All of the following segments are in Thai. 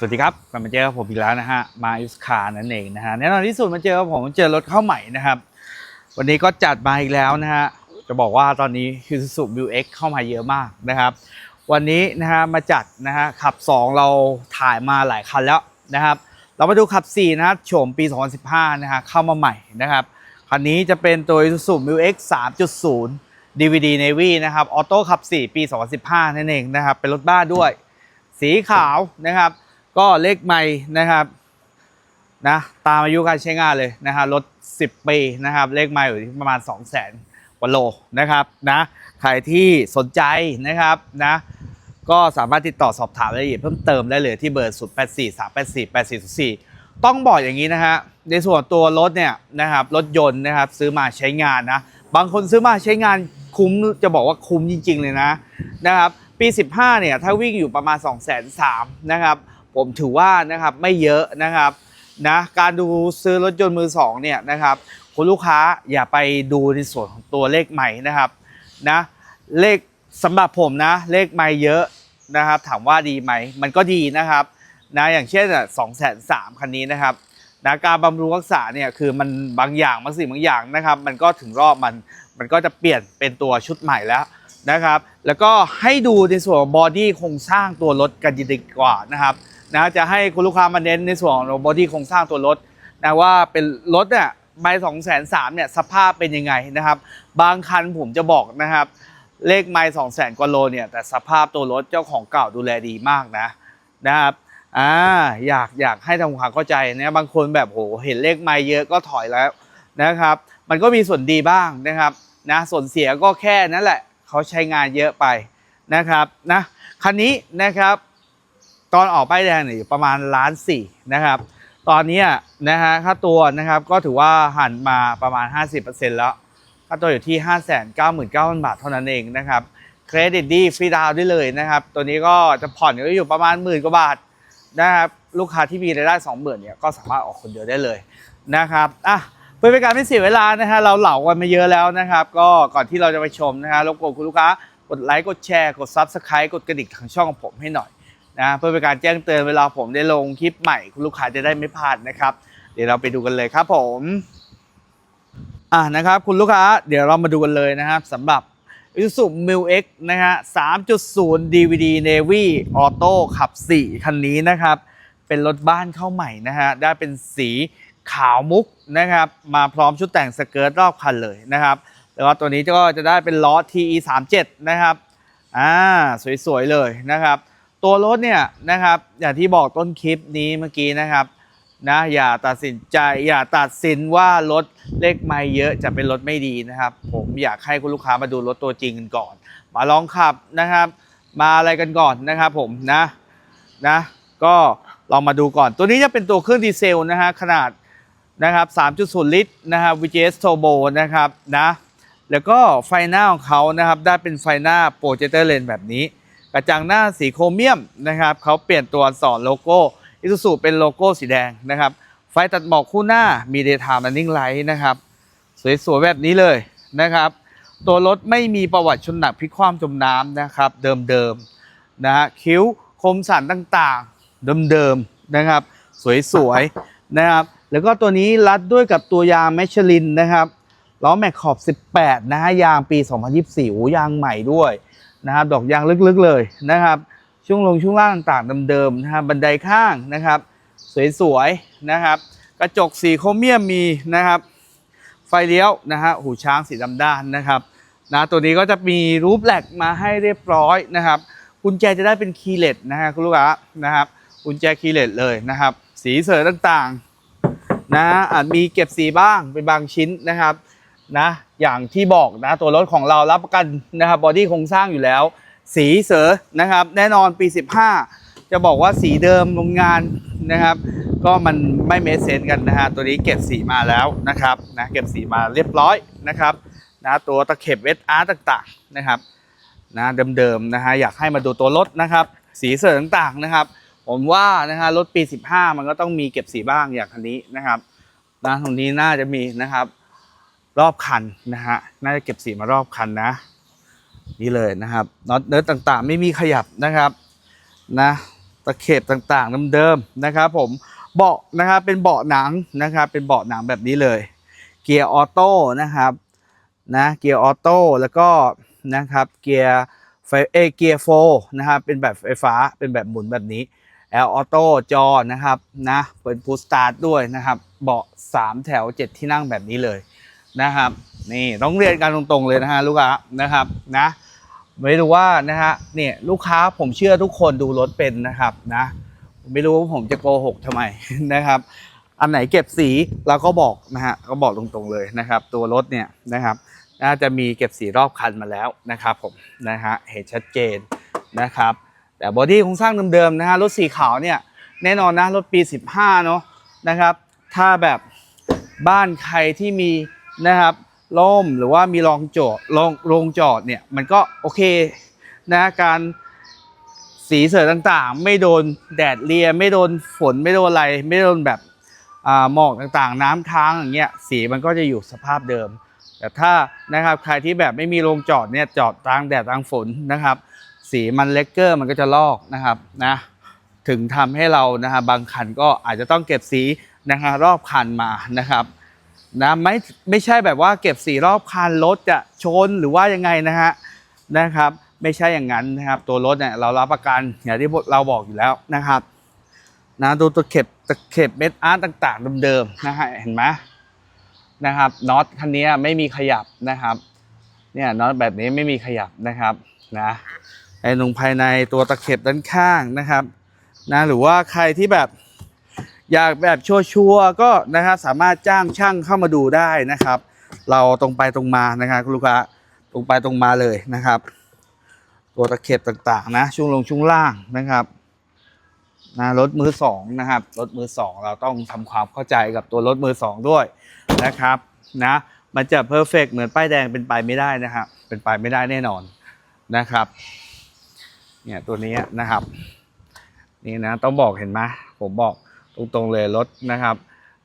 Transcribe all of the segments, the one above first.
สวัสดีครับกลับมาเจอกับผมอีกแล้วนะฮะมาอิสคานั่นเองนะฮะแน่นอนที่สุดมาเจอกับผมเจอรถเข้าใหม่นะครับ วันนี้ก็จัดมาอีกแล้วนะฮะจะบอกว่าตอนนี้คือ Suzuki View X เข้ามาเยอะมากนะครับ วันนี้นะฮะมาจัดนะฮะขับ 2 เราถ่ายมาหลายคันแล้วนะครับ เรามาดูขับ 4 นะฮะโฉมปี 2015 นะฮะเข้ามาใหม่นะครับคันนี้จะเป็นตัว Suzuki View X 3.0 DVD Navy นะครับออโต้ขับ 4 ปี 2015 นั่นเองนะครับเป็นรถบ้านด้วย สีขาวนะครับ ก็เลขไม่นะครับนะตามอายุการใช้งานเลยนะฮะรถ 10 ปีนะครับ เลขไม่อยู่ที่ประมาณ 2 0 0 0 0 0กว่าโลนะครับนะใครที่สนใจนะครับนะก็สามารถติดต่อสอบถามรายละเอียดเพิ่มเติมได้เลยที่เบอร์ 0 8 4 3 8 4 8 4 4 ต้องบอกอย่างนี้นะฮะในส่วนตัวรถเนี่ยนะครับรถยนต์นะครับซื้อมาใช้งานนะบางคนซื้อมาใช้งานคุ้มจะบอกว่าคุ้มจริง ๆ เลยนะนะครับปี 15เนี่ยถ้าวิ่งอยู่ประมาณ 2 3 0 0 0นะครับ ผมถือว่านะครับไม่เยอะนะครับนะการดูซื้อรถยนต์มือสองเนี่ยนะครับคุณลูกค้าอย่าไปดูในส่วนของตัวเลขใหม่นะครับนะเลขสำหรับผมนะเลขใหม่เยอะนะครับถามว่าดีไหมมันก็ดีนะครับนะอย่างเช่นสองแสนสามคันนี้นะครับนะการบำรุงรักษาเนี่ยคือมันบางอย่างบางสิ่งบางอย่างนะครับ มันก็ถึงรอบมันมันก็จะเปลี่ยนเป็นตัวชุดใหม่แล้วนะครับ แล้วก็ให้ดูในส่วนของบอดี้โครงสร้างตัวรถกันดีกว่านะครับ นะจะให้คุณลูกค้ามาเน้นในส่วนของบอดี้โครงสร้างตัวรถนะว่าเป็นรถเนี่ยใบสองแสนสามเนี่ยสภาพเป็นยังไงนะครับ บางคันผมจะบอกนะครับ เลขไม้สองแสนกว่าโลเนี่ยแต่สภาพตัวรถเจ้าของเก่าดูแลดีมากนะนะครับอ่าอยากอยากให้ทำความเข้าใจนะบางคนแบบโหเห็นเลขไม้เยอะก็ถอยแล้วนะครับ มันก็มีส่วนดีบ้างนะครับนะส่วนเสียก็แค่นั้นแหละเขาใช้งานเยอะไปนะครับนะคันนี้นะครับ ตอนออกป้ายแดงเนี่ยอยู่ประมาณล้านสี่นะครับ ตอนนี้นะฮะค่าตัวนะครับก็ถือว่าหันมาประมาณ 50%แล้วค่าตัวอยู่ที่ 5 9 9 0 0 0 บาทเท่านั้นเองนะครับเครดิตดีฟรีดาวน์ได้เลยนะครับ ตัวนี้ก็จะผ่อนก็อยู่ประมาณหมื่นกว่าบาทนะครับลูกค้าที่มีรายได้2 0,000เนี่ยก็สามารถออกคนเดียวได้เลยนะครับอะเพื่อเป็นการไม่เสียเวลานะฮะเราเหล่ากันมาเยอะแล้วนะครับ ก็ก่อนที่เราจะไปชมนะฮะรบกวนคุณลูกค้ากดไลค์กดแชร์กด Subscribe กดกระดิ่งทางช่องของผมให้หน่อย นะเพื่อเป็นการแจ้งเตือนเวลาผมได้ลงคลิปใหม่คุณลูกค้าจะได้ไม่พลาดนะครับ เดี๋ยวเราไปดูกันเลยครับผมอะนะครับคุณลูกค้าเดี๋ยวเรามาดูกันเลยนะครับสำหรับ Isuzu m i l X นะฮะ 3.0 DVD Navy Auto ขับ 4 คันนี้นะครับ เป็นรถบ้านเข้าใหม่นะฮะ ได้เป็นสีขาวมุกนะครับ มาพร้อมชุดแต่งสเกิร์ตรอบคันเลยนะครับ แล้วก็ตัวนี้ก็จะได้เป็นล้อ TE 3 7 นะครับ อ่า สวยๆ เลยนะครับ ตัวรถเนี่ยนะครับอย่างที่บอกต้นคลิปนี้เมื่อกี้นะครับนะอย่าตัดสินใจอย่าตัดสินว่ารถเลขไม่เยอะจะเป็นรถไม่ดีนะครับ ผมอยากให้คุณลูกค้ามาดูรถตัวจริงกันก่อน มาลองขับนะครับ มาอะไรกันก่อนนะครับผมนะนะก็ลองมาดูก่อน ตัวนี้จะเป็นตัวเครื่องดีเซลนะฮะขนาดนะครับ 3.0 ลิตรนะครับ VGS Turbo นะครับนะแล้วก็ไฟหน้าของเขานะครับได้เป็นไฟหน้าโปรเจคเตอร์เลนแบบนี้ กระจังหน้าสีโครเมียมนะครับเขาเปลี่ยนตัวอักษรโลโก้อิซูซูเป็นโลโก้สีแดงนะครับ ไฟตัดหมอกคู่หน้ามี Daytime Running Light นะครับ สวยๆแบบนี้เลยนะครับ ตัวรถไม่มีประวัติชนหนักพลิกคว่ำจมน้ำนะครับ เดิมๆนะฮะคิ้วคมสันต่างๆ เดิมๆนะครับ สวยๆนะครับ แล้วก็ตัวนี้รัดด้วยกับตัวยางแมชลินนะครับล้อแม็กขอบ 18 นะฮะยางปี 2024โอ้ยางใหม่ด้วย นะครับ ดอกยางลึกๆเลยนะครับ ช่วงลงช่วงล่างต่างๆเดิมๆนะครับ บันไดข้างนะครับ สวยๆนะครับ กระจกสีโครเมียมมีนะครับ ไฟเลี้ยวนะฮะหูช้างสีดำด้านนะครับนะตัวนี้ก็จะมีรูปแหลกมาให้เรียบร้อยนะครับกุญแจจะได้เป็นคีย์เลสนะฮะคุณลูกค้านะครับกุญแจคีย์เลสเลยนะครับ สีเสริต่างๆนะอาจมีเก็บสีบ้างเป็นบางชิ้นนะครับ นะอย่างที่บอกนะตัวรถของเรารับประกันนะครับบอดี้โครงสร้างอยู่แล้ว สีเสือนะครับ แน่นอนปี 15 จะบอกว่าสีเดิมโรงงานนะครับ ก็มันไม่เมสเซนกันนะฮะตัวนี้เก็บสีมาแล้วนะครับนะเก็บสีมาเรียบร้อยนะครับนะตัวตะเข็บเวสอาร์ต่างๆนะครับนะเดิมๆนะฮะอยากให้มาดูตัวรถนะครับ สีเสือต่างๆนะครับ ผมว่านะฮะรถปี 15 มันก็ต้องมีเก็บสีบ้างอย่างคันนี้นะครับนะตรงนี้น่าจะมีนะครับ รอบคันนะฮะน่าจะเก็บสีมารอบคันนะ นี่เลยนะครับน็อตเนิร์ดต่างๆ ไม่มีขยับนะครับนะตะเข็บต่างๆเดิมๆนะครับผมเบาะนะครับเป็นเบาะหนังนะครับเป็นเบาะหนังแบบนี้เลย เกียร์ออโต้นะครับนะเกียร์ออโต้แล้วก็นะครับเกียร์ไฟเอเกียร์โฟนะครับเป็นแบบไฟฟ้าเป็นแบบหมุนแบบนี้แอลออโต้จอนะครับนะเป็นพูสตาร์ทด้วยนะครับ เบาะ 3 แถว 7 ที่นั่งแบบนี้เลย นะครับ นี่ต้องเรียนกันตรงๆเลยนะฮะลูกค้านะครับนะไม่รู้ว่านะฮะเนี่ยลูกค้าผมเชื่อทุกคนดูรถเป็นนะครับนะผมไม่รู้ว่าผมจะโกหกทำไมนะครับ อันไหนเก็บสีเราก็บอกนะฮะก็บอกตรงๆเลยนะครับ ตัวรถเนี่ยนะครับ น่าจะมีเก็บสีรอบคันมาแล้วนะครับผมนะฮะเห็นชัดเจนนะครับ แต่บอดี้โครงสร้างเดิมๆนะฮะรถสีขาวเนี่ยแน่นอนนะรถปี 15เนาะนะครับ ถ้าแบบบ้านใครที่มี นะครับล่มหรือว่ามีรองจอดรองโรงจอดเนี่ยมันก็โอเคนะการสีเสือต่างๆ ไม่โดนแดดเลียไม่โดนฝนไม่โดนอะไรไม่โดนแบบหมอกต่างๆ น้ำค้างอย่างเงี้ยสีมันก็จะอยู่สภาพเดิม แต่ถ้านะครับใครที่แบบไม่มีโรงจอดเนี่ยจอดกลางแดดกลางฝนนะครับ สีมันเลกเกอร์มันก็จะลอกนะครับนะถึงทำให้เรานะฮะบางคันก็อาจจะต้องเก็บสีนะฮะรอบคันมานะครับ นะไม่ไม่ใช่แบบว่าเก็บสีรอบคันรถจะชนหรือว่ายังไงนะฮะนะครับ ไม่ใช่อย่างนั้นนะครับ ตัวรถเนี่ยเรารับประกันอย่างที่เราบอกอยู่แล้วนะครับนะดูตะเข็บตะเข็บเม็ดอาร์ตต่าง ๆ เดิมๆนะฮะเห็นไหมนะครับน็อตคันนี้ไม่มีขยับนะครับ เนี่ยน็อตแบบนี้ไม่มีขยับนะครับนะในตรงภายในตัวตะเข็บด้านข้างนะครับนะหรือว่าใครที่แบบ อยากแบบชัวร์ก็นะครับสามารถจ้างช่างเข้ามาดูได้นะครับ เราตรงไปตรงมานะครับคุณลูกค้าตรงไปตรงมาเลยนะครับ ตัวตะเข็บต่างๆนะช่วงลงช่วงล่างนะครับนะรถมือสองนะครับรถมือสองเราต้องทำความเข้าใจกับตัวรถมือสองด้วยนะครับนะมันจะเพอร์เฟกเหมือนป้ายแดงเป็นไปไม่ได้นะครับเป็นไปไม่ได้แน่นอนนะครับเนี่ยตัวนี้นะครับ นี่นะต้องบอกเห็นไหมผมบอก ตรงๆเลยรถนะครับ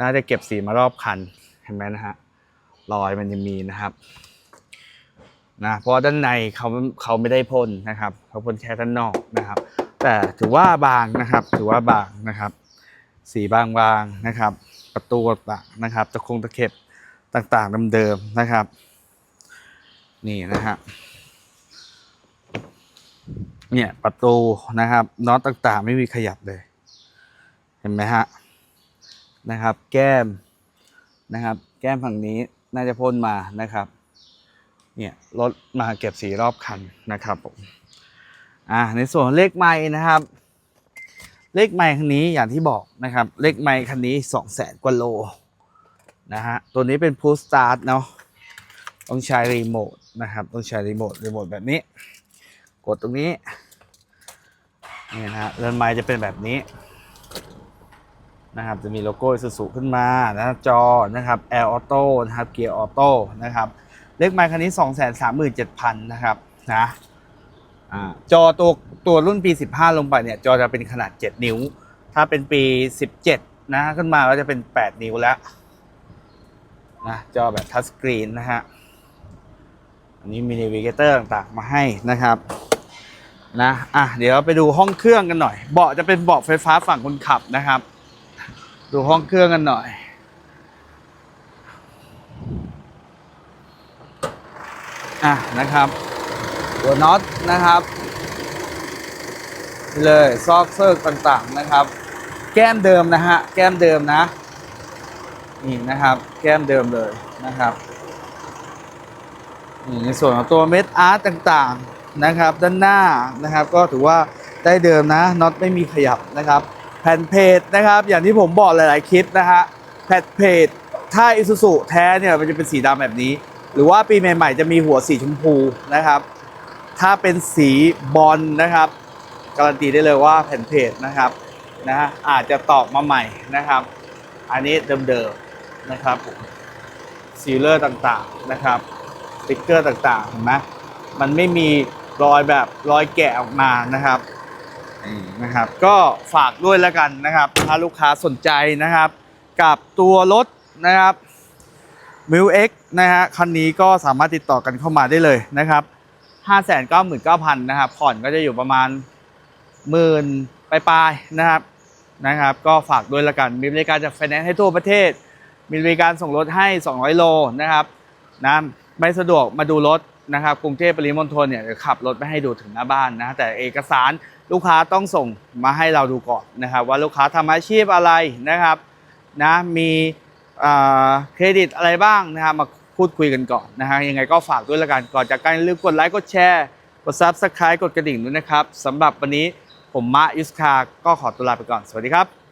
น่าจะเก็บสีมารอบคันเห็นไหมนะฮะรอยมันยังมีนะครับนะเพราะด้านในเขาเขาไม่ได้พ่นนะครับเขาพ่นแค่ด้านนอกนะครับ แต่ถือว่าบางนะครับ ถือว่าบางนะครับ สีบางๆนะครับ ประตูต่างนะครับตะคงตะเข็บต่างๆเดิมๆนะครับ นี่นะฮะเนี่ยประตูนะครับน็อตต่างๆ ไม่มีขยับเลย ห็นไหมฮะนะครับ แก้มนะครับ แก้มฝั่งนี้น่าจะพ่นมานะครับเนี่ยรถมาเก็บสีรอบคันนะครับผมอ่าในส่วนเลขไม้นะครับ เลขไมค์คันนี้อย่างที่บอกนะครับ เลขไมค์คันนี้สองแสนกว่าโลนะฮะตัวนี้เป็นพูสตาร์ทเนาะต้องใช้รีโมทนะครับต้องใช้รีโมทรีโมทแบบนี้ กดตรงนี้นี่นะฮะเรือนไม้จะเป็นแบบนี้ นะครับจะมีโลโก้สุสุขึ้นมานะจอนะครับแอร์ออโต้นะครับเกียร์ออโต้นะครับเลขไมค์คันนี้ 2 3 7 0 0 0 นะครับนะจอตัวตัวรุ่นปี 15 ลงไปเนี่ยจอจะเป็นขนาด 7 นิ้ว ถ้าเป็นปี 17 นะขึ้นมาก็จะเป็น 8 นิ้วแล้วนะจอแบบทัชสกรีนนะฮะอันนี้มีน a วิเกเตอร์ต่างๆมาให้นะครับนะอะเดี๋ยวไปดูห้องเครื่องกันหน่อย เบาะจะเป็นเบาะไฟฟ้าฝั่งคนขับนะครับ ดูห้องเครื่องกันหน่อย อะนะครับ ตัวน็อตนะครับเลยซอกเซิร์กต่างๆนะครับ แก้มเดิมนะฮะ แก้มเดิมนะ นี่นะครับ แก้มเดิมเลยนะครับนี่ในส่วนของตัวเม็ดอาร์ตต่างๆนะครับ ด้านหน้านะครับ ก็ถือว่าได้เดิมนะน็อตไม่มีขยับนะครับ ผ่นเพจนะครับ อย่างที่ผมบอกหลาย ๆ คลิปนะฮะแผ่นเพจถ้าอิซูซุแท้เนี่ยมันจะเป็นสีดำแบบนี้ หรือว่าปีใหม่ ๆ จะมีหัวสีชมพูนะครับ ถ้าเป็นสีบอลนะครับการันตีได้เลยว่าแผ่นเพจนะครับนะฮะอาจจะตอกมาใหม่นะครับ อันนี้เดิมๆนะครับผมซีลเลอร์ต่างๆนะครับสติ๊กเกอร์ต่างๆเห็นไหมมันไม่มีรอยแบบรอยแกะออกมานะครับ นะครับ ก็ฝากด้วยแล้วกันนะครับ ถ้าลูกค้าสนใจนะครับ กับตัวรถนะครับมิวเอ็กนะฮะคันนี้ก็สามารถติดต่อกันเข้ามาได้เลยนะครับ5 9 9 0 0 0นะครับ ผ่อนก็จะอยู่ประมาณหมื่นปลายๆนะครับนะครับ ก็ฝากด้วยละกัน มีบริการจากไฟแนนซ์ให้ทั่วประเทศ มีบริการส่งรถให้ 200 โลนะครับนะไม่สะดวกมาดูรถนะครับ กรุงเทพปริมณฑลเนี่ยขับรถไปให้ดูถึงหน้าบ้านนะ แต่เอกสาร ลูกค้าต้องส่งมาให้เราดูก่อนนะครับ ว่าลูกค้าทำอาชีพอะไรนะครับนะมีเครดิตอะไรบ้างนะครับมาพูดคุยกันก่อนนะฮะยังไงก็ฝากด้วยละกันก่อนจากการลืมกดไลค์กดแชร์กดซับสไครต์กดกระดิ่งด้วยนะครับสำหรับวันนี้ผมมะยุสคาก็ขอตัวลาไปก่อน สวัสดีครับ